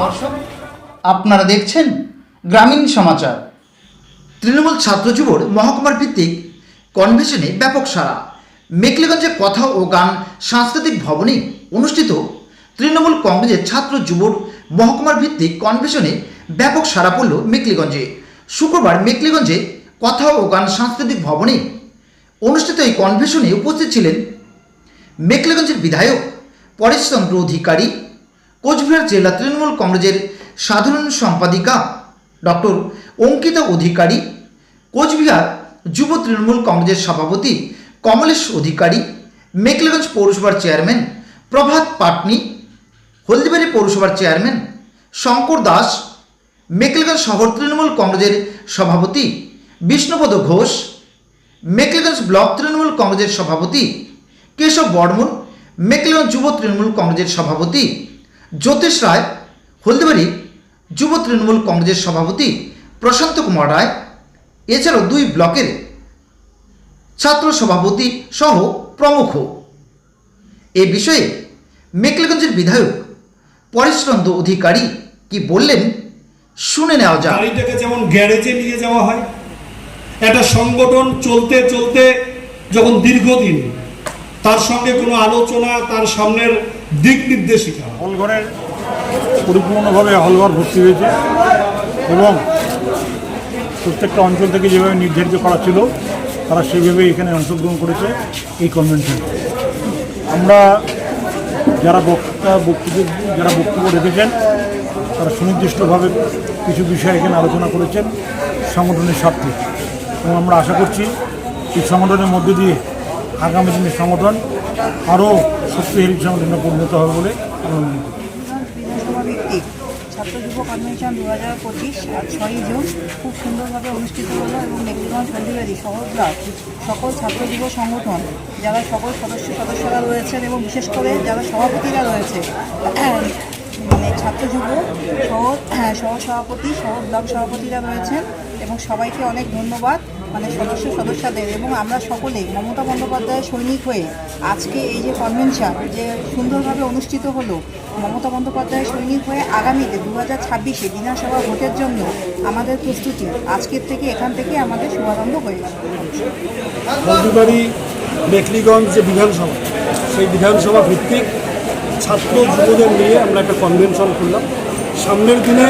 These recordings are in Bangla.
দর্শক, আপনারা দেখছেন গ্রামীণ সমাচার। তৃণমূল ছাত্র যুবর মহকুমার ভিত্তিক কনভেনশনে ব্যাপক সারা মেকলিগঞ্জে কথা ও গান সাংস্কৃতিক ভবনে অনুষ্ঠিত তৃণমূল কংগ্রেসের ছাত্র যুবর মহকুমার ভিত্তিক কনভেনশনে ব্যাপক সারা পড়ল মেকলিগঞ্জে শুক্রবার মেকলিগঞ্জে কথা ও গান সাংস্কৃতিক ভবনে অনুষ্ঠিত এই কনভেনশনে উপস্থিত ছিলেন মেকলিগঞ্জের বিধায়ক পরেশচন্দ্র অধিকারী, কোচবিহার জেলা তৃণমূল কংগ্রেসের সাধারণ সম্পাদিকা ডক্টর অঙ্কিতা অধিকারী, কোচবিহার যুব তৃণমূল কংগ্রেসের সভাপতি কমলেশ অধিকারী মেকলেগঞ্জ পৌরসভার চেয়ারম্যান প্রভাত পাটনি, হলদিবাড়ি পৌরসভার চেয়ারম্যান শঙ্কর দাস মেকলেগঞ্জ শহর তৃণমূল কংগ্রেসের সভাপতি বিষ্ণুপদ ঘোষ মেকলেগঞ্জ ব্লক তৃণমূল কংগ্রেসের সভাপতি কেশব বর্মন মেকলেগঞ্জ যুব তৃণমূল কংগ্রেসের সভাপতি জ্যোতিষ রায়, হলদিবাড়ি যুব তৃণমূল কংগ্রেসের সভাপতি প্রশান্ত কুমার রায়, এছাড়াও দুই ব্লকের ছাত্র সভাপতি সহ প্রমুখ। এ বিষয়ে মেকলেগঞ্জের বিধায়ক পরেশচন্দ্র অধিকারী কি বললেন শুনে নেওয়া যাক। গাড়িটাকে যেমন গ্যারেজে নিয়ে যাওয়া হয়, একটা সংগঠন চলতে চলতে যখন দীর্ঘদিন তার সঙ্গে কোনো আলোচনা, তার সামনের দিক নির্দেশিকা। হলঘরের পরিপূর্ণভাবে হলঘর ভর্তি হয়েছে এবং প্রত্যেকটা অঞ্চল থেকে যেভাবে নির্ধারিত করা ছিল, তারা সেইভাবেই এখানে অংশগ্রহণ করেছে এই কনভেনশন আমরা যারা বক্তা, বক্তব্য, যারা বক্তব্য রেখেছেন, তারা সুনির্দিষ্টভাবে কিছু বিষয় এখানে আলোচনা করেছেন সংগঠনের স্বার্থে। এবং আমরা আশা করছি এই সংগঠনের মধ্য দিয়ে আগামী দিনের সংগঠন আরও শক্তিশালী সংগঠনে পরিণত হবে বলে ছাত্র যুব কনভেনশন দু হাজার পঁচিশ ছয়ই জুন খুব সুন্দরভাবে অনুষ্ঠিত হলো এবং মেঘলিগঞ্জ হলদিবাড়ি শহর সকল ছাত্র যুব সংগঠন যারা সকল সদস্য সদস্যরা রয়েছেন এবং বিশেষ করে যারা সভাপতিরা রয়েছে মানে ছাত্র যুব শহর হ্যাঁ, সহ সভাপতি সহ ব্লক সভাপতিরা রয়েছেন এবং সবাইকে অনেক ধন্যবাদ। মানে সদস্য সদস্যদের এবং আমরা সকলে, মমতা বন্দ্যোপাধ্যায়ের সৈনিক হয়ে আজকে এই যে কনভেনশন যে সুন্দরভাবে অনুষ্ঠিত হলো, মমতা বন্দ্যোপাধ্যায়ের সৈনিক হয়ে আগামীতে দু হাজার ছাব্বিশে বিধানসভা ভোটের জন্য আমাদের প্রস্তুতি আজকের থেকে এখান থেকে আমাদের শুভারম্ভ হয়ে মেখলিগঞ্জ যে বিধানসভা, সেই বিধানসভা ভিত্তিক ছাত্র যুবদের নিয়ে আমরা একটা কনভেনশন করলাম। সামনের দিনে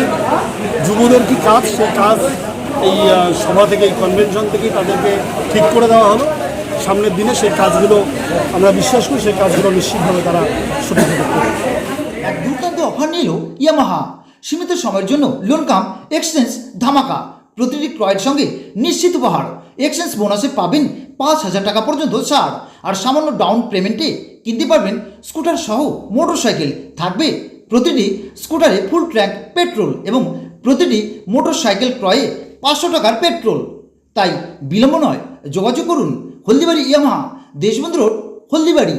যুবদের কি কাজ? সেই কাজ এই সভা থেকে, এই কনভেনশন থেকেই তাদেরকে ঠিক করে দেওয়া হলো। সামনের দিনে সেই কাজগুলো আমরা বিশ্বাস করি, সেই কাজগুলো নিশ্চিতভাবে তারা এক দুর্দান্ত অফার নিল ইয়ামাহা। সীমিত সময়ের জন্য লোন কাম এক্সচেঞ্জ ধামাকা। প্রতিটি ক্রয়ের সঙ্গে নিশ্চিত উপহার। এক্সচেঞ্জ বোনাসে পাবেন পাঁচ হাজার টাকা পর্যন্ত ছাড়। আর সামান্য ডাউন পেমেন্টে কিনতে পারবেন স্কুটার সহ মোটর সাইকেল থাকবে প্রতিটি স্কুটারে ফুল ট্র্যাক পেট্রোল এবং প্রতিটি মোটর সাইকেল ক্রয়ে পাঁচশো টাকার পেট্রোল। তাই বিলম্ব নয় যোগাযোগ করুন হলদিবাড়ি ইয়ামাহা দেশবন্ধু রোড হলদিবাড়ি।